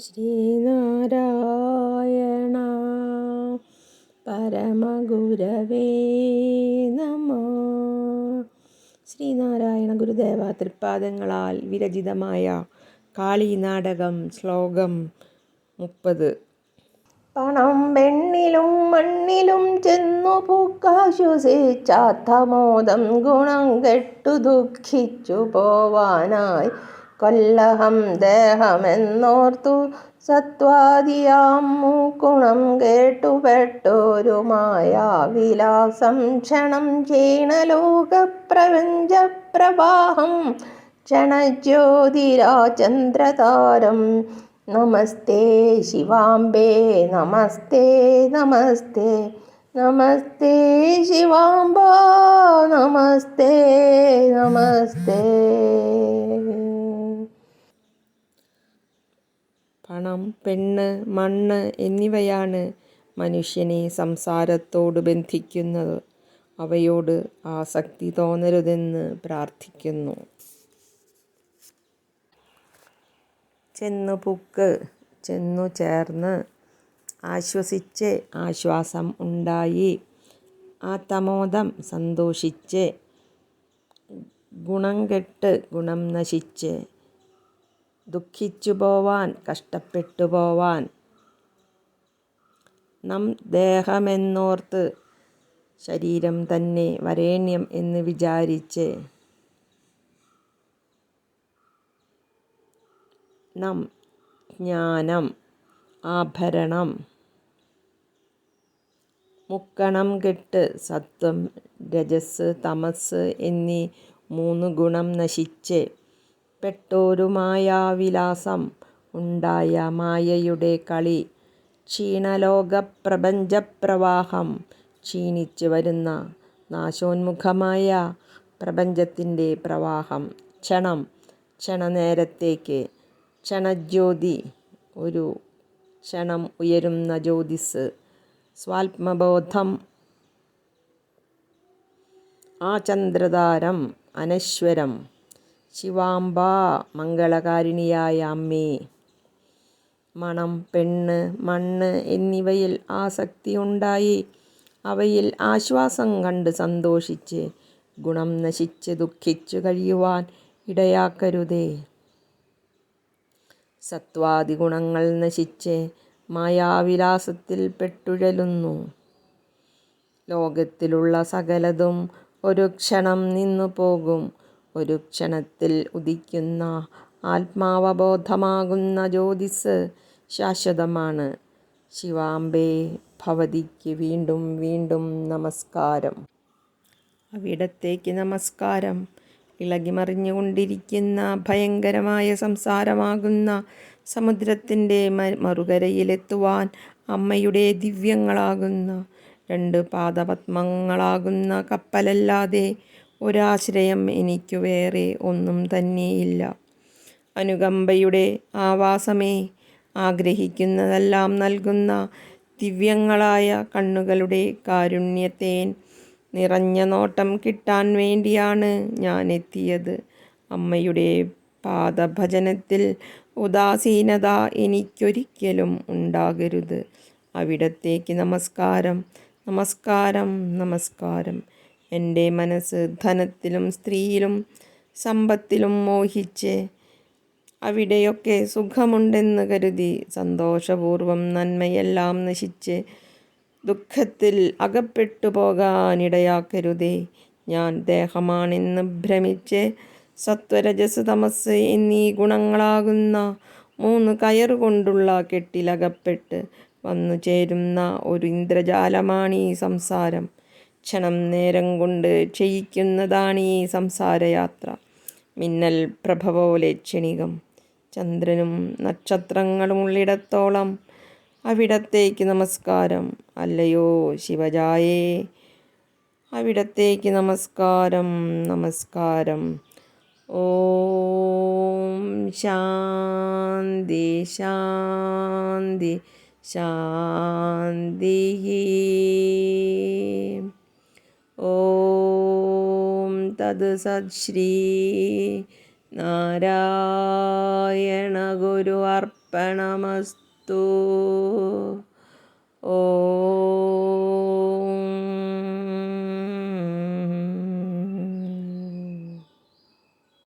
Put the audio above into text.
ശ്രീനാരായണ. പരമഗുരവേ നമ. ശ്രീനാരായണ ഗുരുദേവ തൃപ്പാദങ്ങളാൽ വിരചിതമായ കാളി നാടകം ശ്ലോകം മുപ്പത്. പണം വെണ്ണിലും മണ്ണിലും ചെന്നു പൂക്കാശ്വസിച്ചാത്തമോദം ഗുണം കെട്ടു ദുഃഖിച്ചു പോവാനായി. കൊല്ലഹം ദേഹമെന്നോർത്തു സത്വാദിയാം മൂക്കുണം കേട്ടുപെട്ടോരുമായ വിലാസം ക്ഷണം ക്ഷീണലോകപ്രപഞ്ചപ്രവാഹം ക്ഷണജ്യോതിരാചന്ദ്രതാരം. നമസ്തേ ശിവാംബേ നമസ്തേ നമസ്തേ നമസ്തേ ശിവാംബ നമസ്തേ നമസ്തേ. പണം പെണ്ണ് മണ്ണ് എന്നിവയാണ് മനുഷ്യനെ സംസാരത്തോട് ബന്ധിക്കുന്നത്. അവയോട് ആസക്തി തോന്നരുതെന്ന് പ്രാർത്ഥിക്കുന്നു. ചെന്നു പുക്ക് ചെന്നു ചേർന്ന് ആശ്വസിച്ച് ആശ്വാസം ഉണ്ടായി. ആത്തമോദം സന്തോഷിച്ച് ഗുണം കെട്ട് ഗുണം നശിച്ച് ദുഃഖിച്ചു പോവാൻ കഷ്ടപ്പെട്ടു പോവാൻ. നം ദേഹമെന്നോർത്ത് ശരീരം തന്നെ വരേണ്യം എന്ന് വിചാരിച്ച് നം ജ്ഞാനം ആഭരണം മുക്കണം കെട്ട് സത്വം രജസ് തമസ് എന്നീ മൂന്ന് ഗുണം നശിച്ച് പെട്ടോരുമായാവിലാസം ഉണ്ടായ മായയുടെ കളി. ക്ഷീണലോകപ്രപഞ്ചപ്രവാഹം ക്ഷീണിച്ചു വരുന്ന നാശോന്മുഖമായ പ്രപഞ്ചത്തിന്റെ പ്രവാഹം. ക്ഷണം ക്ഷണനേരത്തേക്ക്. ക്ഷണജ്യോതി ഒരു ക്ഷണം ഉയരുന്ന ജ്യോതിസ്. സ്വാത്മബോധം ആ ചന്ദ്രതാരം അനശ്വരം. ശിവാംബ മംഗളകാരിണിയായ അമ്മേ. മണം പെണ്ണ് മണ്ണ് എന്നിവയിൽ ആസക്തി ഉണ്ടായി. അവയിൽ ആശ്വാസം കണ്ട് സന്തോഷിച്ച് ഗുണം നശിച്ച് ദുഃഖിച്ചു കഴിയുവാൻ ഇടയാക്കരുതേ. സത്വാദി ഗുണങ്ങൾ നശിച്ച് മായാവിലാസത്തിൽ പെട്ടുഴലുന്നു. ലോകത്തിലുള്ള സകലതും ഒരു ക്ഷണം നിന്നു പോകും. ഒരു ക്ഷണത്തിൽ ഉദിക്കുന്ന ആത്മാവബോധമാകുന്ന ജ്യോതിസ് ശാശ്വതമാണ്. ശിവാംബേ ഭവതിക്ക് വീണ്ടും വീണ്ടും നമസ്കാരം. അവിടത്തേക്ക് നമസ്കാരം. ഇളകിമറിഞ്ഞുകൊണ്ടിരിക്കുന്ന ഭയങ്കരമായ സംസാരമാകുന്ന സമുദ്രത്തിന്റെ മറുകരയിലെത്തുവാൻ അമ്മയുടെ ദിവ്യങ്ങളാകുന്ന രണ്ട് പാദപത്മങ്ങളാകുന്ന കപ്പലല്ലാതെ ഒരാശ്രയം എനിക്കു വേറെ ഒന്നും തന്നെയില്ല അനുകമ്പയുടെ ആവാസമേ ആഗ്രഹിക്കുന്നതെല്ലാം നൽകുന്ന ദിവ്യങ്ങളായ കണ്ണുകളുടെ കാരുണ്യത്തേൻ നിറഞ്ഞ നോട്ടം കിട്ടാൻ വേണ്ടിയാണ് ഞാൻ എത്തിയത് അമ്മയുടെ പാദഭജനത്തിൽ ഉദാസീനത എനിക്കൊരിക്കലും ഉണ്ടാകരുത്. അവിടത്തേക്ക് നമസ്കാരം നമസ്കാരം നമസ്കാരം. എന്റെ മനസ്സ് ധനത്തിലും സ്ത്രീയിലും സമ്പത്തിലും മോഹിച്ച് അവിടെയൊക്കെ സുഖമുണ്ടെന്ന് കരുതി സന്തോഷപൂർവം നന്മയെല്ലാം നശിച്ച് ദുഃഖത്തിൽ അകപ്പെട്ടു പോകാനിടയാക്കരുതേ. ഞാൻ ദേഹമാണെന്ന് ഭ്രമിച്ച് സത്വരജസ് തമസ് എന്നീ ഗുണങ്ങളാകുന്ന മൂന്ന് കയറുകൊണ്ടുള്ള കെട്ടിലകപ്പെട്ട് വന്നു ചേരുന്ന ഒരു ഇന്ദ്രജാലമാണ് ഈ സംസാരം. ക്ഷണം നേരം കൊണ്ട് ക്ഷയിക്കുന്നതാണ് ഈ സംസാരയാത്ര. മിന്നൽ പ്രഭ പോലെ ക്ഷണികം. ചന്ദ്രനും നക്ഷത്രങ്ങളും ഉള്ളിടത്തോളം. അവിടത്തേക്ക് നമസ്കാരം. അല്ലയോ ശിവജായേ. അവിടത്തേക്ക് നമസ്കാരം. നമസ്കാരം. ഓം ശാന്തി ശാന്തി ശാന്തി ഓം തത് സത് ശ്രീ നാരായണ ഗുരു അർപ്പ അർപ്പണമസ്തു.